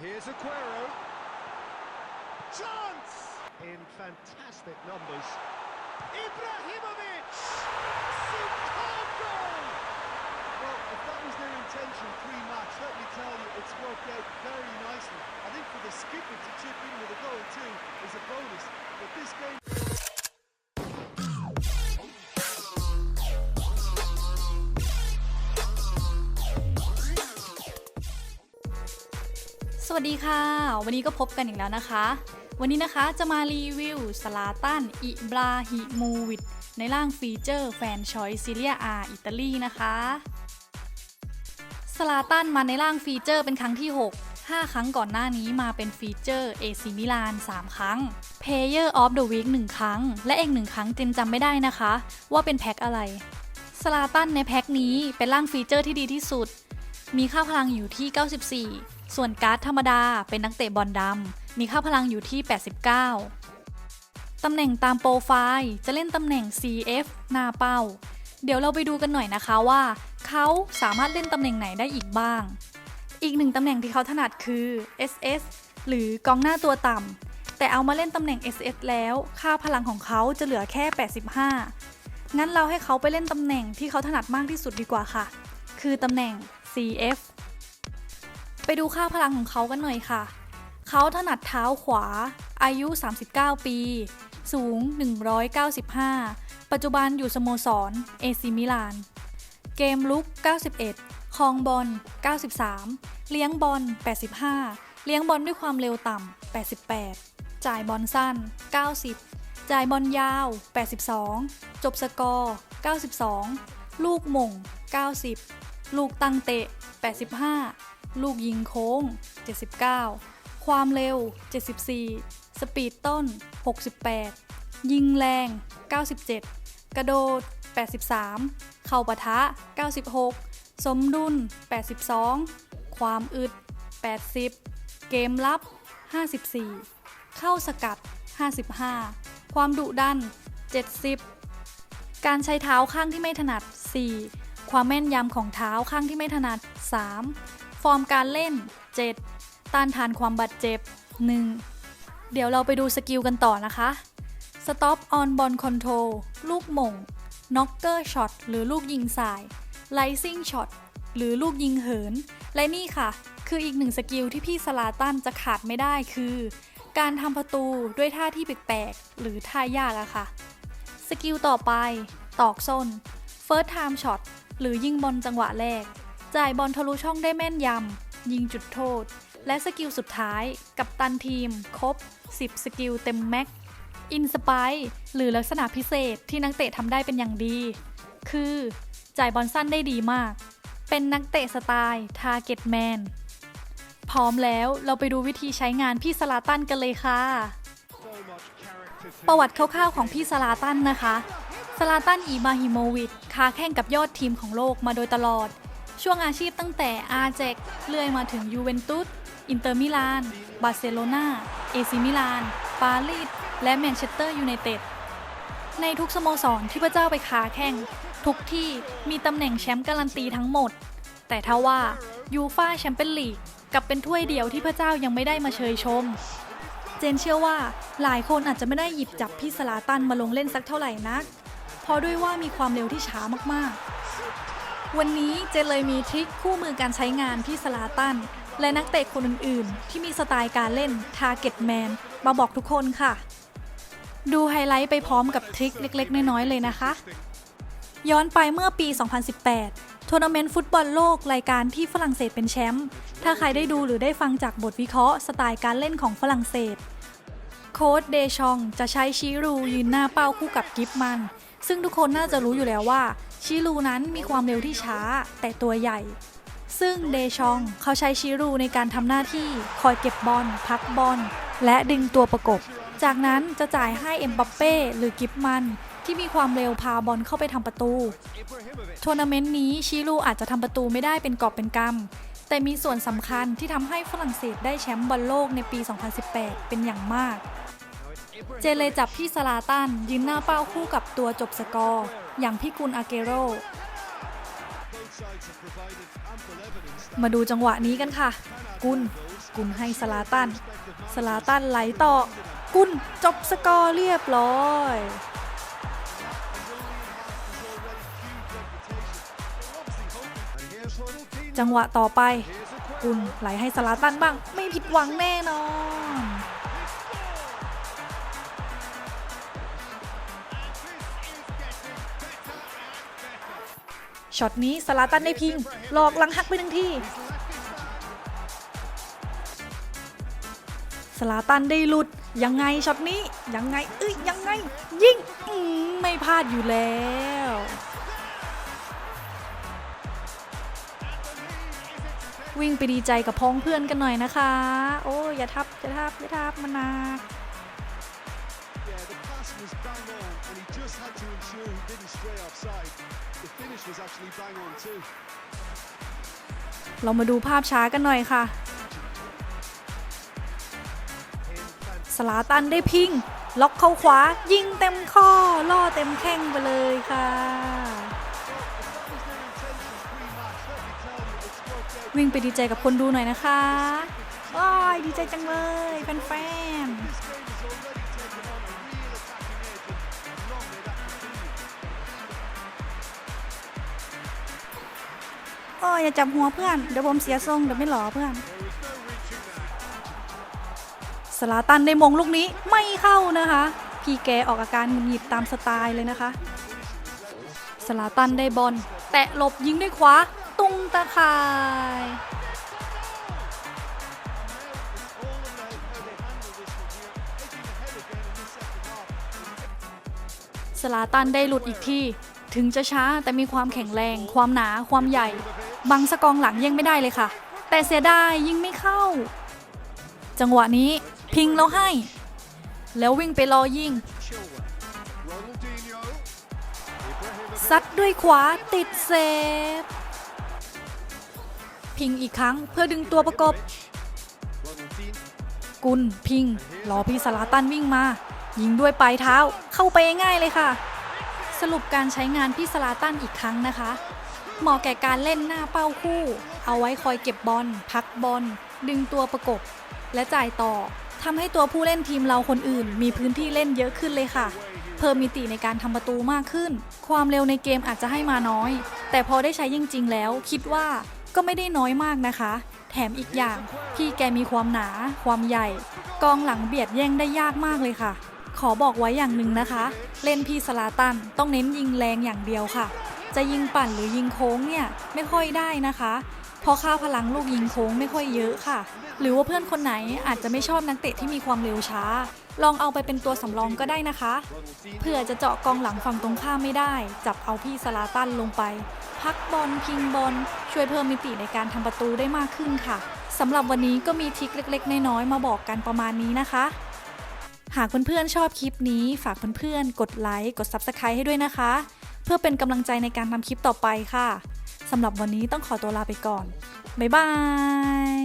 here's Aguero. Chance! In fantastic numbers. Ibrahimovic! Superb goal! Well, if that was their intention pre-match, let me tell you, it's worked out very nicely. I think for the skipper to chip in with a goal too is a bonus. But this game. วัสดีค่ะ วันนี้ก็พบกันอีกแล้วนะคะ วันนี้นะคะจะมารีวิวสลาตันอิบราฮิมูวิดในร่างฟีเจอร์แฟนชอยซีเรียอาอิตาลีนะคะสลาตันมาในร่างฟีเจอร์เป็นครั้งที่ 6 5 ครั้งก่อนหน้านี้มาเป็นฟีเจอร์เอซิมิลาน 3 ครั้ง Player of the Week 1 ครั้ง และเอก1ครั้งเจนจำไม่ได้นะคะ ว่าเป็นแพ็คอะไรสลาตันในแพ็คนี้เป็นร่างฟีเจอร์ที่ดีที่สุด มีค่าพลังอยู่ที่ 94 ส่วนการ์ดธรรมดาเป็นนักเตะบอลดำ มีค่าพลังอยู่ที่ 89 ตำแหน่งตามโปรไฟล์จะเล่นตำแหน่ง CF หน้าเป้า เดี๋ยวเราไปดูกันหน่อยนะคะว่า เขาสามารถเล่นตำแหน่งไหนได้อีกบ้าง อีกหนึ่งตำแหน่งที่เขาถนัดคือ SS หรือกองหน้าตัวต่ำแต่เอามาเล่นตำแหน่ง SS แล้ว ค่าพลังของเขาจะเหลือแค่ 85 งั้นเราให้เขาไปเล่นตำแหน่งที่เขาถนัดมากที่สุดดีกว่าค่ะ คือตำแหน่ง CF ไปดูค่าพลังของเขากันหน่อยค่ะ เขาถนัดเท้าขวา อายุ 39 ปี สูง 195 ปัจจุบันอยู่สโมสร เอซิมิลาน เกมลุก 91ครองบอล 93 เลี้ยงบอล 85 เลี้ยงบอลด้วยความเร็วต่ำ 88 จ่ายบอลสั้น 90 จ่ายบอลยาว 82 จบสกอร์ 92 ลูกหม่ง90 ลูกตั้งเตะ 85 ลูกยิงโค้ง 79 ความเร็ว 74 สปีดต้น 68 ยิงแรง 97 กระโดด 83 เข่าปะทะ 96 สมดุล 82 ความอึด 80 เกมลับ 54 เข้าสกัด 55 ความดุดัน 70 การใช้เท้าข้างที่ไม่ถนัด 4 ความแม่นยำของเท้าข้างที่ไม่ถนัด 3 ฟอร์มการเล่น 7 ต้านทานความบาดเจ็บ 1 เดี๋ยวเราไปดูสกิลกันต่อนะคะ Stop on ball control ลูกหม่ง Knocker shot หรือลูกยิงสาย Rising shot หรือลูกยิงเหิน และนี่ค่ะ คืออีกหนึ่งสกิลที่พี่สลาตันจะขาดไม่ได้คือ การทำประตูด้วยท่าที่แปลกๆ หรือท่ายากอะค่ะ สกิลต่อไป ตอกส้น First time shot หรือยิงบอลจังหวะแรก จ่ายบอลทะลุช่องได้แม่นยำ ยิงจุดโทษ และสกิลสุดท้ายกับตันทีม ครบ 10 สกิลเต็มแม็ก อินสปายหรือลักษณะพิเศษที่นักเตะทำได้เป็นอย่างดี คือ จ่ายบอลสั้นได้ดีมาก เป็นนักเตะสไตล์ Target Man พร้อมแล้วเราไปดูวิธีใช้งานพี่สลาตันกันเลยค่ะ ประวัติคร่าวๆของพี่สลาตันนะคะสลาตันอีบาฮิโมวิชค้าแข่งกับยอดทีมของโลกมาโดยตลอด ช่วงอาชีพตั้งแต่อาเจกเลื่อยมาถึงยูเวนตุส อินเตอร์มิลาน บาร์เซโลนาเอซิมิลาน ปารีส และแมนเชสเตอร์ยูไนเต็ด ในทุกสโมสรที่พระเจ้าไปค้าแข่ง ทุกที่มีตำแหน่งแชมป์การันตีทั้งหมด แต่ถ้าว่ายูฟาแชมเปี้ยนลีกกับเป็นถ้วยเดียวที่พระเจ้ายังไม่ได้มาเชยชม เจนเชื่อว่าหลายคนอาจจะไม่ได้หยิบจับพี่สลาตันมาลงเล่นสักเท่าไหร่นัก เพราะด้วยว่ามีความเร็วที่ช้ามากๆ วันนี้เจเลยมีทริคคู่มือการใช้งานพี่สลาตัน และนักเตะคนอื่นๆ ที่มีสไตล์การเล่น Target Man มาบอกทุกคนค่ะ ดูไฮไลท์ไปพร้อมกับทริคเล็ก ๆ น้อย ๆ เลยนะคะ ย้อนไปเมื่อปี 2018ทัวร์นาเมนต์ฟุตบอลโลกรายการที่ฝรั่งเศสเป็นแชมป์ ถ้าใครได้ดูหรือได้ฟังจากบทวิเคราะห์สไตล์การเล่นของฝรั่งเศส โค้ดเดชองจะใช้ชิรูยืนหน้าเป้าคู่กับกิฟมัน ซึ่งทุกคนน่าจะรู้อยู่แล้วว่า ชิรูนั้นมีความเร็วที่ช้าแต่ตัวใหญ่ ซึ่งเดชองเขาใช้ชิรูในการทำหน้าที่คอยเก็บบอลพักบอล และดึงตัวประกบ จากนั้นจะจ่ายให้เอ็มบัปเป้หรือกิฟมันที่มีความเร็วพาบอลเข้าไปทำประตูทัวร์นาเมนต์นี้ชิลูอาจจะทำประตูไม่ได้เป็นกอบเป็นกำแต่มีส่วนสำคัญที่ทำให้ฝรั่งเศสได้แชมป์บอลโลกในปี 2018 เป็นอย่างมาก เจเลจับพี่สลาตันยืนหน้าเป้าคู่กับตัวจบสกอร์ อย่างพี่กุลอาเกโร มาดูจังหวะนี้กันค่ะ กุลกุลให้สลาตัน สลาตันไหลต่อ กุลจบสกอร์เรียบร้อยจังหวะต่อไป กุลไหลให้สลาตันบ้าง ไม่ผิดหวังแน่นอน ช็อตนี้สลาตันได้พิง หลอกหลังหักไปหนึ่งทีสลาตันได้หลุด ยังไงช็อตนี้ยังไงเอ้ยยังไง ยิงมไม่พลาดอยู่แล้ววิ่งไปดีใจกับพ้องเพื่อนกันหน่อยนะคะ โอ้ยอย่าทับอย่าทับอย่าทับมันหนัก Yeah, the pass was bang on, and he just had to ensure he didn't stray offside. The finish was actually bang on too. เรามาดูภาพช้ากันหน่อยค่ะ สลาตันได้พิง ล็อกเข้าขวา ยิงเต็มข้อ ล่อเต็มแข้งไปเลยค่ะ วิ่งไปดีใจกับคนดูหน่อยนะคะอ้ยดีใจจังเลยแฟนๆ โอ้ยอย่าจับหัวเพื่อน เดี๋ยวผมเสียทรงเดี๋ยวไม่หล่อเพื่อน สลาตันได้มงลูกนี้ไม่เข้านะคะ พี่แกออกอาการหงุดหงิดตามสไตล์เลยนะคะ สลาตันได้บอลแตะหลบยิงด้วยขวาตุงตะข่ายสลาตันได้หลุดอีกที่ ถึงจะช้าแต่มีความแข็งแรง ความหนา ความใหญ่ บังสกองหลังยังไม่ได้เลยค่ะ แต่เสียดายยิงไม่เข้า จังหวะนี้พิงแล้วให้ แล้ววิ่งไปรอยิงซัดด้วยขวาติดเซฟ พิงอีกครั้งเพื่อดึงตัวประกบ กุลพิงรอพี่สลาตันวิ่งมา ยิงด้วยปลายเท้าเข้าไปง่ายเลยค่ะ สรุปการใช้งานพี่สลาตันอีกครั้งนะคะ เหมาะแก่การเล่นหน้าเป้าคู่ เอาไว้คอยเก็บบอล พักบอล ดึงตัวประกบ และจ่ายต่อทำให้ตัวผู้เล่นทีมเราคนอื่น มีพื้นที่เล่นเยอะขึ้นเลยค่ะ เพิ่มมิติในการทำประตูมากขึ้น ความเร็วในเกมอาจจะให้มาน้อย แต่พอได้ใช้จริงๆแล้ว คิดว่าก็ไม่ได้น้อยมากนะคะ แถมอีกอย่าง พี่แกมีความหนา ความใหญ่ กองหลังเบียดแย่งได้ยากมากเลยค่ะ ขอบอกไว้อย่างหนึ่งนะคะ เล่นพี่สลาตันต้องเน้นยิงแรงอย่างเดียวค่ะ จะยิงปั่นหรือยิงโค้งเนี่ยไม่ค่อยได้นะคะ เพราะค่าพลังลูกยิงโค้งไม่ค่อยเยอะค่ะ หรือว่าเพื่อนคนไหนอาจจะไม่ชอบนักเตะที่มีความเร็วช้า ลองเอาไปเป็นตัวสำรองก็ได้นะคะเพื่อจะเจาะกองหลังฝั่งตรงข้ามไม่ได้ จับเอาพี่สลาตันลงไป พักบอลพิงบอลช่วยเพิ่มมิติในการทำประตูได้มากขึ้นค่ะสำหรับวันนี้ก็มีทิคเล็กๆ น้อยๆมาบอกกันประมาณนี้นะคะหากเพื่อนๆชอบคลิปนี้ฝากเพื่อนๆ กดไลค์ กด Subscribe ให้ด้วยนะคะ พื่อเป็นกำลังใจในการทำคลิปต่อไปค่ะสำหรับวันนี้ต้องขอตัวลาไปก่อน บ๊ายบาย